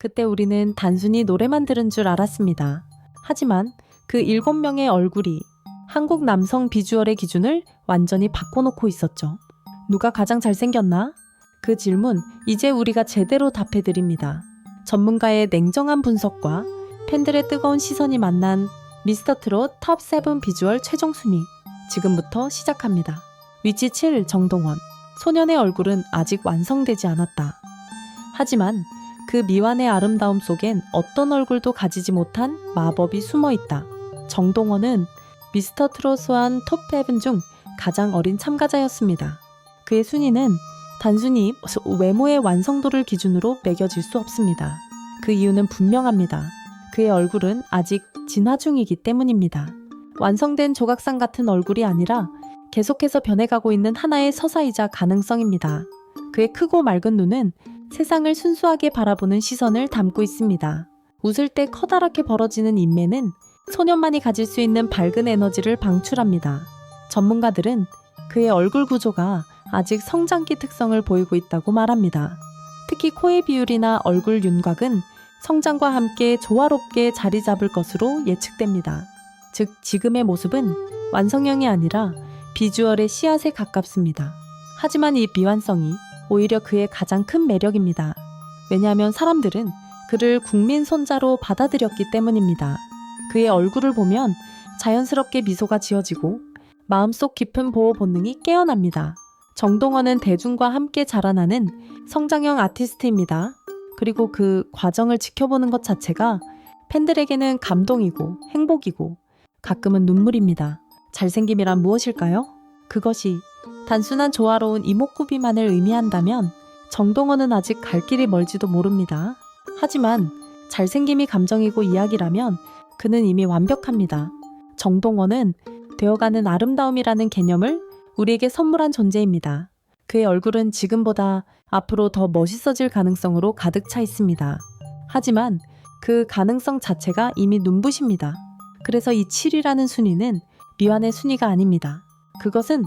그때 우리는 단순히 노래만 들은 줄 알았습니다. 하지만 그 일곱 명의 얼굴이 한국 남성 비주얼의 기준을 완전히 바꿔놓고 있었죠. 누가 가장 잘생겼나? 그 질문 이제 우리가 제대로 답해드립니다. 전문가의 냉정한 분석과 팬들의 뜨거운 시선이 만난 미스터 트롯 탑 7 비주얼 최종 순위 지금부터 시작합니다. 위치 7 정동원 소년의 얼굴은 아직 완성되지 않았다. 하지만 그 미완의 아름다움 속엔 어떤 얼굴도 가지지 못한 마법이 숨어 있다. 정동원은 미스터 트롯스완 톱7 중 가장 어린 참가자였습니다. 그의 순위는 단순히 외모의 완성도를 기준으로 매겨질 수 없습니다. 그 이유는 분명합니다. 그의 얼굴은 아직 진화 중이기 때문입니다. 완성된 조각상 같은 얼굴이 아니라 계속해서 변해가고 있는 하나의 서사이자 가능성입니다. 그의 크고 맑은 눈은 세상을 순수하게 바라보는 시선을 담고 있습니다. 웃을 때 커다랗게 벌어지는 인매는 소년만이 가질 수 있는 밝은 에너지를 방출합니다. 전문가들은 그의 얼굴 구조가 아직 성장기 특성을 보이고 있다고 말합니다. 특히 코의 비율이나 얼굴 윤곽은 성장과 함께 조화롭게 자리 잡을 것으로 예측됩니다. 즉, 지금의 모습은 완성형이 아니라 비주얼의 씨앗에 가깝습니다. 하지만 이 미완성이 오히려 그의 가장 큰 매력입니다. 왜냐하면 사람들은 그를 국민 손자로 받아들였기 때문입니다. 그의 얼굴을 보면 자연스럽게 미소가 지어지고 마음속 깊은 보호 본능이 깨어납니다. 정동원은 대중과 함께 자라나는 성장형 아티스트입니다. 그리고 그 과정을 지켜보는 것 자체가 팬들에게는 감동이고 행복이고 가끔은 눈물입니다. 잘생김이란 무엇일까요? 그것이 단순한 조화로운 이목구비만을 의미한다면 정동원은 아직 갈 길이 멀지도 모릅니다. 하지만 잘생김이 감정이고 이야기라면 그는 이미 완벽합니다. 정동원은 되어가는 아름다움이라는 개념을 우리에게 선물한 존재입니다. 그의 얼굴은 지금보다 앞으로 더 멋있어질 가능성으로 가득 차 있습니다. 하지만 그 가능성 자체가 이미 눈부십니다. 그래서 이 7이라는 순위는 미완의 순위가 아닙니다. 그것은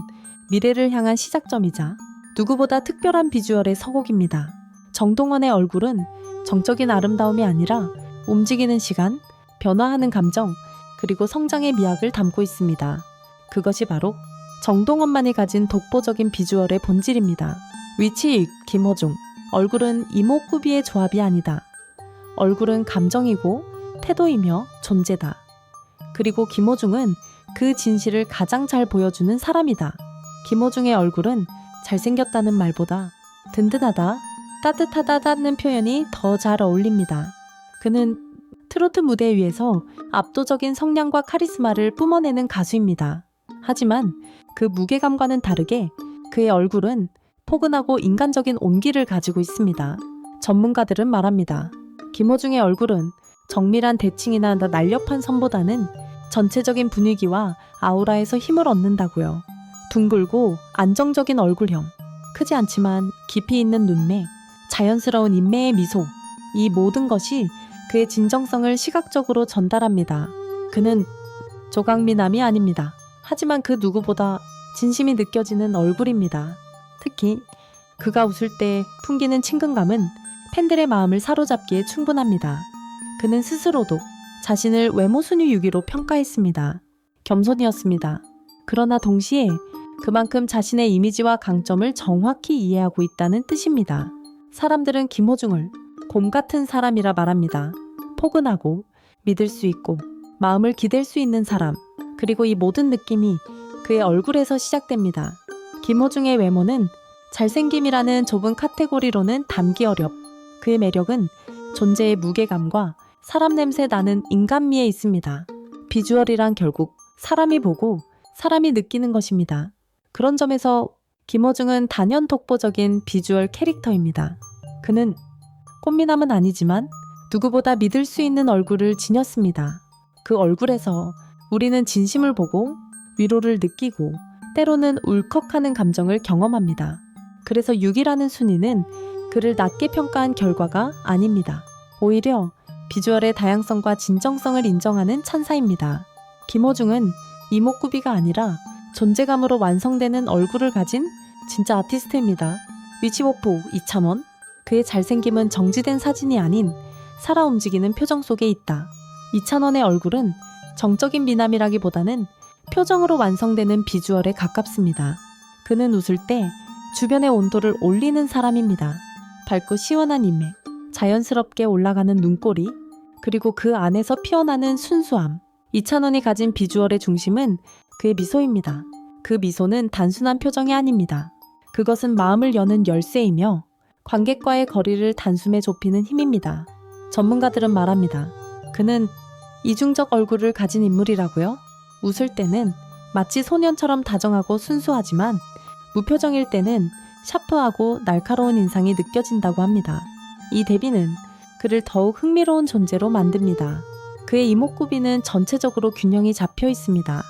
미래를 향한 시작점이자 누구보다 특별한 비주얼의 서곡입니다. 정동원의 얼굴은 정적인 아름다움이 아니라 움직이는 시간, 변화하는 감정, 그리고 성장의 미학을 담고 있습니다. 그것이 바로 정동원만이 가진 독보적인 비주얼의 본질입니다. 위치 1, 김호중. 얼굴은 이목구비의 조합이 아니다. 얼굴은 감정이고 태도이며 존재다. 그리고 김호중은 그 진실을 가장 잘 보여주는 사람이다. 김호중의 얼굴은 잘생겼다는 말보다 든든하다, 따뜻하다는 표현이 더 잘 어울립니다. 그는 트로트 무대 위에서 압도적인 성량과 카리스마를 뿜어내는 가수입니다. 하지만 그 무게감과는 다르게 그의 얼굴은 포근하고 인간적인 온기를 가지고 있습니다. 전문가들은 말합니다. 김호중의 얼굴은 정밀한 대칭이나 날렵한 선보다는 전체적인 분위기와 아우라에서 힘을 얻는다고요. 둥글고 안정적인 얼굴형, 크지 않지만 깊이 있는 눈매, 자연스러운 인매의 미소, 이 모든 것이 그의 진정성을 시각적으로 전달합니다. 그는 조각미남이 아닙니다. 하지만 그 누구보다 진심이 느껴지는 얼굴입니다. 특히 그가 웃을 때 풍기는 친근감은 팬들의 마음을 사로잡기에 충분합니다. 그는 스스로도 자신을 외모 순위 6위로 평가했습니다. 겸손이었습니다. 그러나 동시에 그만큼 자신의 이미지와 강점을 정확히 이해하고 있다는 뜻입니다. 사람들은 김호중을 곰 같은 사람이라 말합니다. 포근하고 믿을 수 있고 마음을 기댈 수 있는 사람, 그리고 이 모든 느낌이 그의 얼굴에서 시작됩니다. 김호중의 외모는 잘생김이라는 좁은 카테고리로는 담기 어렵. 그의 매력은 존재의 무게감과 사람 냄새 나는 인간미에 있습니다. 비주얼이란 결국 사람이 보고 사람이 느끼는 것입니다. 그런 점에서 김호중은 단연 독보적인 비주얼 캐릭터입니다. 그는 꽃미남은 아니지만 누구보다 믿을 수 있는 얼굴을 지녔습니다. 그 얼굴에서 우리는 진심을 보고 위로를 느끼고 때로는 울컥하는 감정을 경험합니다. 그래서 6이라는 순위는 그를 낮게 평가한 결과가 아닙니다. 오히려 비주얼의 다양성과 진정성을 인정하는 찬사입니다. 김호중은 이목구비가 아니라 존재감으로 완성되는 얼굴을 가진 진짜 아티스트입니다. 위치보포 이찬원 그의 잘생김은 정지된 사진이 아닌 살아 움직이는 표정 속에 있다. 이찬원의 얼굴은 정적인 미남이라기보다는 표정으로 완성되는 비주얼에 가깝습니다. 그는 웃을 때 주변의 온도를 올리는 사람입니다. 밝고 시원한 인맥, 자연스럽게 올라가는 눈꼬리, 그리고 그 안에서 피어나는 순수함. 이찬원이 가진 비주얼의 중심은 그의 미소입니다. 그 미소는 단순한 표정이 아닙니다. 그것은 마음을 여는 열쇠이며 관객과의 거리를 단숨에 좁히는 힘입니다. 전문가들은 말합니다. 그는 이중적 얼굴을 가진 인물이라고요? 웃을 때는 마치 소년처럼 다정하고 순수하지만 무표정일 때는 샤프하고 날카로운 인상이 느껴진다고 합니다. 이 대비는 그를 더욱 흥미로운 존재로 만듭니다. 그의 이목구비는 전체적으로 균형이 잡혀 있습니다.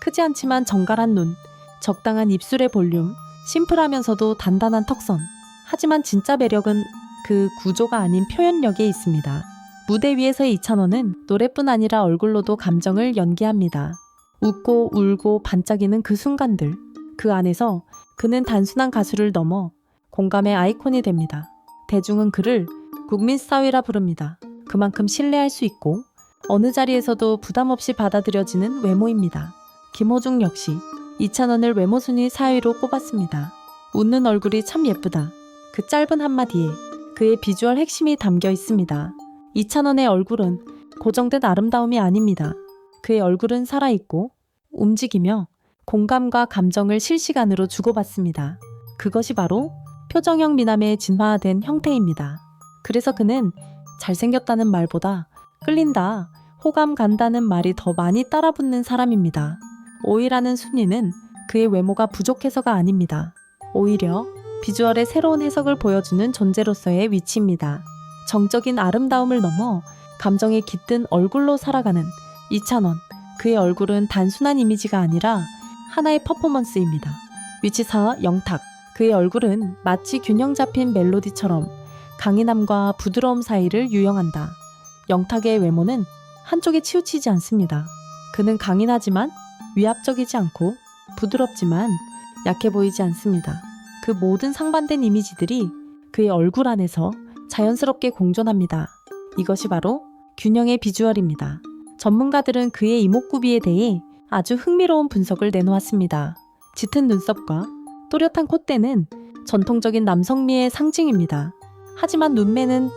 크지 않지만 정갈한 눈, 적당한 입술의 볼륨, 심플하면서도 단단한 턱선. 하지만 진짜 매력은 그 구조가 아닌 표현력에 있습니다. 무대 위에서의 이찬원은 노래뿐 아니라 얼굴로도 감정을 연기합니다. 웃고 울고 반짝이는 그 순간들. 그 안에서 그는 단순한 가수를 넘어 공감의 아이콘이 됩니다. 대중은 그를 국민 스타위라 부릅니다. 그만큼 신뢰할 수 있고 어느 자리에서도 부담 없이 받아들여지는 외모입니다. 김호중 역시 이찬원을 외모 순위 4위로 꼽았습니다. 웃는 얼굴이 참 예쁘다. 그 짧은 한마디에 그의 비주얼 핵심이 담겨 있습니다. 이찬원의 얼굴은 고정된 아름다움이 아닙니다. 그의 얼굴은 살아있고 움직이며 공감과 감정을 실시간으로 주고받습니다. 그것이 바로 표정형 미남의 진화된 형태입니다. 그래서 그는 잘생겼다는 말보다 끌린다, 호감 간다는 말이 더 많이 따라붙는 사람입니다. 오이라는 순위는 그의 외모가 부족해서가 아닙니다. 오히려 비주얼의 새로운 해석을 보여주는 존재로서의 위치입니다. 정적인 아름다움을 넘어 감정에 깃든 얼굴로 살아가는 이찬원. 그의 얼굴은 단순한 이미지가 아니라 하나의 퍼포먼스입니다. 위치 4 영탁. 그의 얼굴은 마치 균형 잡힌 멜로디처럼 강인함과 부드러움 사이를 유영한다. 영탁의 외모는 한쪽에 치우치지 않습니다. 그는 강인하지만 위압적이지 않고 부드럽지만 약해 보이지 않습니다. 그 모든 상반된 이미지들이 그의 얼굴 안에서 자연스럽게 공존합니다. 이것이 바로 균형의 비주얼입니다. 전문가들은 그의 이목구비에 대해 아주 흥미로운 분석을 내놓았습니다. 짙은 눈썹과 또렷한 콧대는 전통적인 남성미의 상징입니다. 하지만 눈매는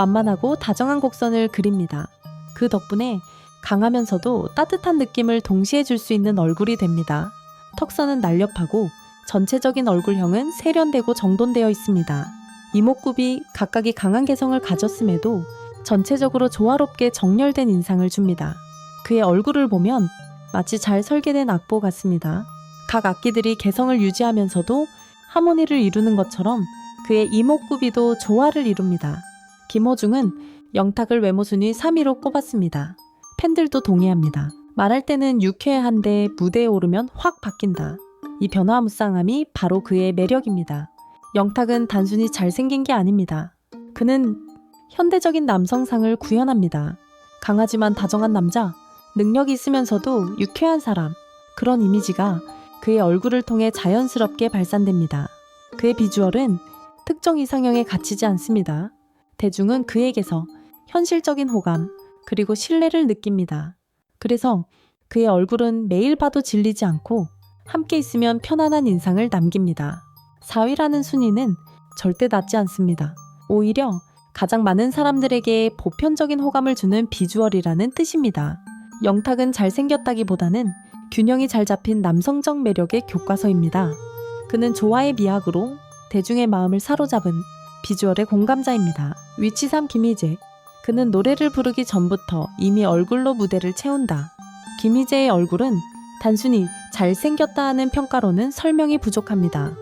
완만하고 다정한 곡선을 그립니다. 그 덕분에 강하면서도 따뜻한 느낌을 동시에 줄 수 있는 얼굴이 됩니다. 턱선은 날렵하고 전체적인 얼굴형은 세련되고 정돈되어 있습니다. 이목구비 각각이 강한 개성을 가졌음에도 전체적으로 조화롭게 정렬된 인상을 줍니다. 그의 얼굴을 보면 마치 잘 설계된 악보 같습니다. 각 악기들이 개성을 유지하면서도 하모니를 이루는 것처럼 그의 이목구비도 조화를 이룹니다. 김호중은 영탁을 외모 순위 3위로 꼽았습니다. 팬들도 동의합니다. 말할 때는 유쾌한데 무대에 오르면 확 바뀐다. 이 변화무쌍함이 바로 그의 매력입니다. 영탁은 단순히 잘생긴 게 아닙니다. 그는 현대적인 남성상을 구현합니다. 강하지만 다정한 남자, 능력이 있으면서도 유쾌한 사람, 그런 이미지가 그의 얼굴을 통해 자연스럽게 발산됩니다. 그의 비주얼은 특정 이상형에 갇히지 않습니다. 대중은 그에게서 현실적인 호감, 그리고 신뢰를 느낍니다. 그래서 그의 얼굴은 매일 봐도 질리지 않고 함께 있으면 편안한 인상을 남깁니다. 4위라는 순위는 절대 낮지 않습니다. 오히려 가장 많은 사람들에게 보편적인 호감을 주는 비주얼이라는 뜻입니다. 영탁은 잘생겼다기보다는 균형이 잘 잡힌 남성적 매력의 교과서입니다. 그는 조화의 미학으로 대중의 마음을 사로잡은 비주얼의 공감자입니다. 위치 3 김희재. 그는 노래를 부르기 전부터 이미 얼굴로 무대를 채운다. 김희재의 얼굴은 단순히 잘생겼다 하는 평가로는 설명이 부족합니다.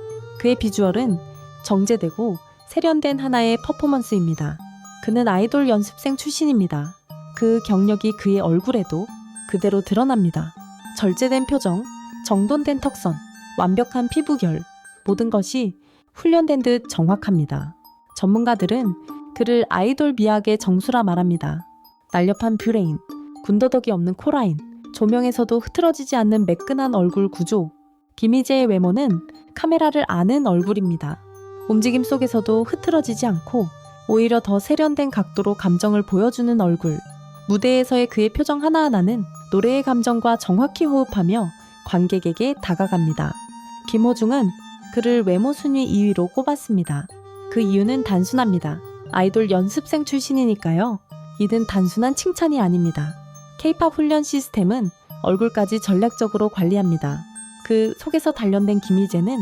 그의 비주얼은 정제되고 세련된 하나의 퍼포먼스입니다. 그는 아이돌 연습생 출신입니다. 그 경력이 그의 얼굴에도 그대로 드러납니다. 절제된 표정, 정돈된 턱선, 완벽한 피부결, 모든 것이 훈련된 듯 정확합니다. 전문가들은 그를 아이돌 미학의 정수라 말합니다. 날렵한 뷰레인, 군더더기 없는 코라인, 조명에서도 흐트러지지 않는 매끈한 얼굴 구조. 김희재의 외모는 카메라를 아는 얼굴입니다. 움직임 속에서도 흐트러지지 않고 오히려 더 세련된 각도로 감정을 보여주는 얼굴. 무대에서의 그의 표정 하나하나는 노래의 감정과 정확히 호흡하며 관객에게 다가갑니다. 김호중은 그를 외모 순위 2위로 꼽았습니다. 그 이유는 단순합니다. 아이돌 연습생 출신이니까요. 이는 단순한 칭찬이 아닙니다. K-팝 훈련 시스템은 얼굴까지 전략적으로 관리합니다. 그 속에서 단련된 김희재는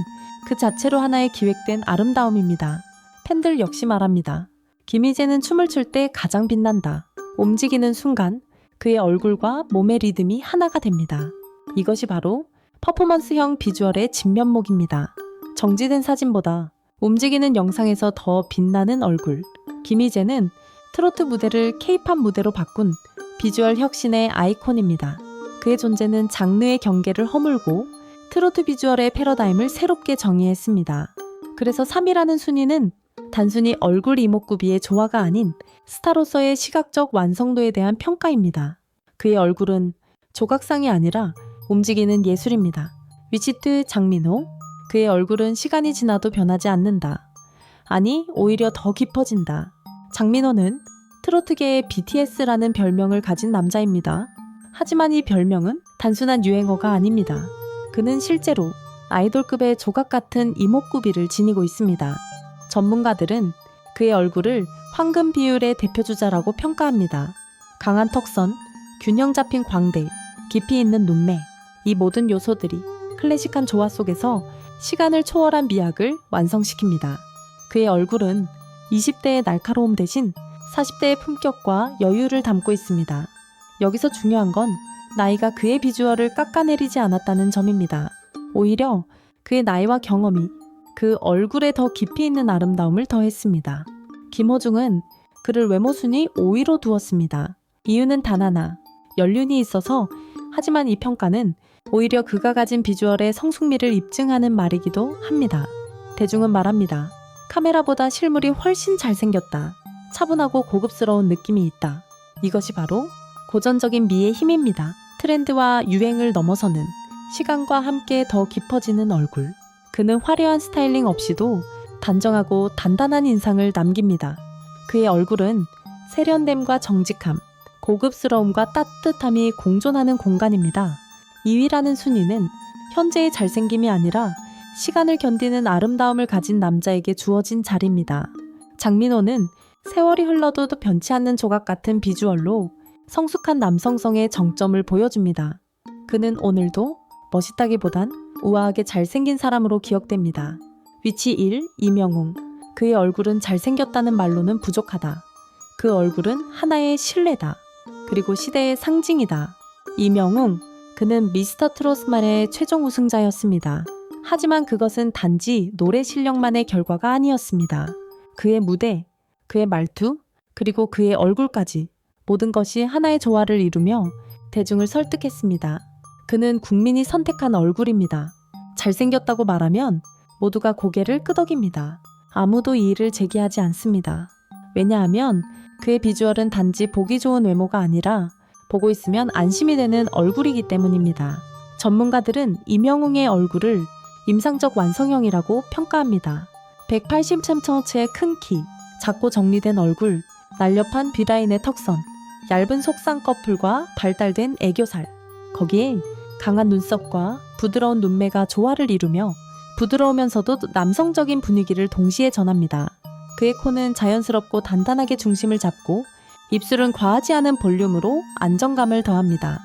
그 자체로 하나의 기획된 아름다움입니다. 팬들 역시 말합니다. 김희재는 춤을 출 때 가장 빛난다. 움직이는 순간 그의 얼굴과 몸의 리듬이 하나가 됩니다. 이것이 바로 퍼포먼스형 비주얼의 진면목입니다. 정지된 사진보다 움직이는 영상에서 더 빛나는 얼굴. 김희재는 트로트 무대를 케이팝 무대로 바꾼 비주얼 혁신의 아이콘입니다. 그의 존재는 장르의 경계를 허물고 트로트 비주얼의 패러다임을 새롭게 정의했습니다. 그래서 3위라는 순위는 단순히 얼굴 이목구비의 조화가 아닌 스타로서의 시각적 완성도에 대한 평가입니다. 그의 얼굴은 조각상이 아니라 움직이는 예술입니다. 위치트 장민호. 그의 얼굴은 시간이 지나도 변하지 않는다. 아니, 오히려 더 깊어진다. 장민호는 트로트계의 BTS라는 별명을 가진 남자입니다. 하지만 이 별명은 단순한 유행어가 아닙니다. 그는 실제로 아이돌급의 조각 같은 이목구비를 지니고 있습니다. 전문가들은 그의 얼굴을 황금 비율의 대표주자라고 평가합니다. 강한 턱선, 균형 잡힌 광대, 깊이 있는 눈매, 이 모든 요소들이 클래식한 조화 속에서 시간을 초월한 미학을 완성시킵니다. 그의 얼굴은 20대의 날카로움 대신 40대의 품격과 여유를 담고 있습니다. 여기서 중요한 건 나이가 그의 비주얼을 깎아내리지 않았다는 점입니다. 오히려 그의 나이와 경험이 그 얼굴에 더 깊이 있는 아름다움을 더했습니다. 김호중은 그를 외모 순위 5위로 두었습니다. 이유는 단 하나. 연륜이 있어서 하지만 이 평가는 오히려 그가 가진 비주얼의 성숙미를 입증하는 말이기도 합니다. 대중은 말합니다. 카메라보다 실물이 훨씬 잘생겼다. 차분하고 고급스러운 느낌이 있다. 이것이 바로 고전적인 미의 힘입니다. 트렌드와 유행을 넘어서는 시간과 함께 더 깊어지는 얼굴. 그는 화려한 스타일링 없이도 단정하고 단단한 인상을 남깁니다. 그의 얼굴은 세련됨과 정직함, 고급스러움과 따뜻함이 공존하는 공간입니다. 2위라는 순위는 현재의 잘생김이 아니라 시간을 견디는 아름다움을 가진 남자에게 주어진 자리입니다. 장민호는 세월이 흘러도 변치 않는 조각 같은 비주얼로 성숙한 남성성의 정점을 보여줍니다. 그는 오늘도 멋있다기보단 우아하게 잘생긴 사람으로 기억됩니다. 위치 1. 이명웅. 그의 얼굴은 잘생겼다는 말로는 부족하다. 그 얼굴은 하나의 신뢰다. 그리고 시대의 상징이다. 이명웅. 그는 미스터 트롯만의 최종 우승자였습니다. 하지만 그것은 단지 노래 실력만의 결과가 아니었습니다. 그의 무대, 그의 말투, 그리고 그의 얼굴까지 모든 것이 하나의 조화를 이루며 대중을 설득했습니다. 그는 국민이 선택한 얼굴입니다. 잘생겼다고 말하면 모두가 고개를 끄덕입니다. 아무도 이 일을 제기하지 않습니다. 왜냐하면 그의 비주얼은 단지 보기 좋은 외모가 아니라 보고 있으면 안심이 되는 얼굴이기 때문입니다. 전문가들은 이명웅의 얼굴을 임상적 완성형이라고 평가합니다. 180cm의 큰 키, 작고 정리된 얼굴, 날렵한 비라인의 턱선, 얇은 속쌍꺼풀과 발달된 애교살, 거기에 강한 눈썹과 부드러운 눈매가 조화를 이루며 부드러우면서도 남성적인 분위기를 동시에 전합니다. 그의 코는 자연스럽고 단단하게 중심을 잡고 입술은 과하지 않은 볼륨으로 안정감을 더합니다.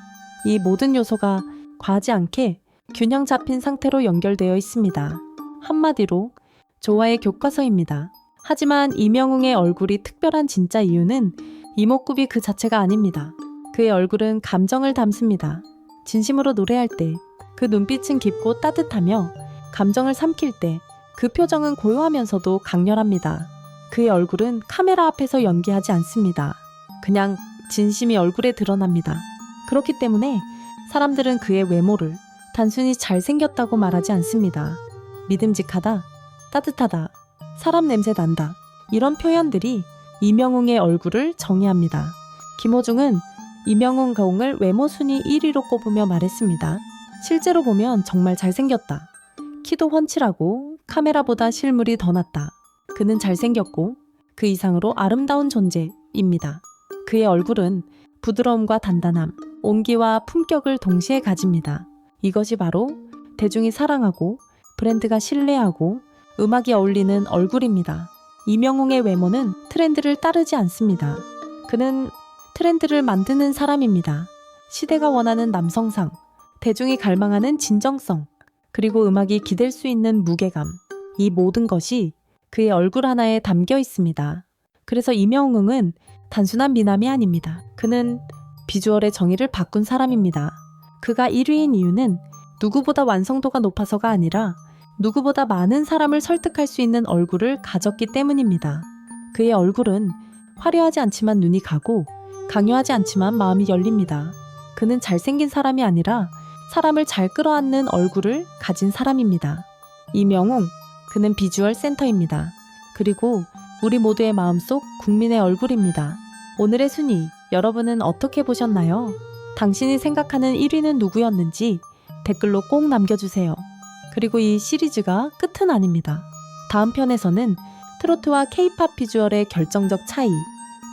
이 모든 요소가 과하지 않게 균형 잡힌 상태로 연결되어 있습니다. 한마디로 조화의 교과서입니다. 하지만 이명웅의 얼굴이 특별한 진짜 이유는 이목구비 그 자체가 아닙니다. 그의 얼굴은 감정을 담습니다. 진심으로 노래할 때 그 눈빛은 깊고 따뜻하며 감정을 삼킬 때 그 표정은 고요하면서도 강렬합니다. 그의 얼굴은 카메라 앞에서 연기하지 않습니다. 그냥 진심이 얼굴에 드러납니다. 그렇기 때문에 사람들은 그의 외모를 단순히 잘생겼다고 말하지 않습니다. 믿음직하다, 따뜻하다, 사람 냄새 난다. 이런 표현들이 이명웅의 얼굴을 정의합니다. 김호중은 이명웅 가웅을 외모 순위 1위로 꼽으며 말했습니다. 실제로 보면 정말 잘생겼다. 키도 훤칠하고 카메라보다 실물이 더 낫다. 그는 잘생겼고 그 이상으로 아름다운 존재입니다. 그의 얼굴은 부드러움과 단단함, 온기와 품격을 동시에 가집니다. 이것이 바로 대중이 사랑하고 브랜드가 신뢰하고 음악이 어울리는 얼굴입니다. 이명웅의 외모는 트렌드를 따르지 않습니다. 그는 트렌드를 만드는 사람입니다. 시대가 원하는 남성상, 대중이 갈망하는 진정성, 그리고 음악이 기댈 수 있는 무게감. 이 모든 것이 그의 얼굴 하나에 담겨 있습니다. 그래서 이명웅은 단순한 미남이 아닙니다. 그는 비주얼의 정의를 바꾼 사람입니다. 그가 1위인 이유는 누구보다 완성도가 높아서가 아니라 누구보다 많은 사람을 설득할 수 있는 얼굴을 가졌기 때문입니다. 그의 얼굴은 화려하지 않지만 눈이 가고 강요하지 않지만 마음이 열립니다. 그는 잘생긴 사람이 아니라 사람을 잘 끌어안는 얼굴을 가진 사람입니다. 이명웅, 그는 비주얼 센터입니다. 그리고 우리 모두의 마음속 국민의 얼굴입니다. 오늘의 순위, 여러분은 어떻게 보셨나요? 당신이 생각하는 1위는 누구였는지 댓글로 꼭 남겨주세요. 그리고 이 시리즈가 끝은 아닙니다. 다음 편에서는 트로트와 케이팝 비주얼의 결정적 차이,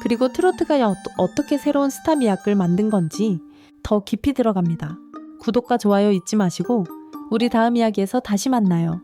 그리고 트로트가 여- 어떻게 새로운 스타 미학을 만든 건지 더 깊이 들어갑니다. 구독과 좋아요 잊지 마시고 우리 다음 이야기에서 다시 만나요.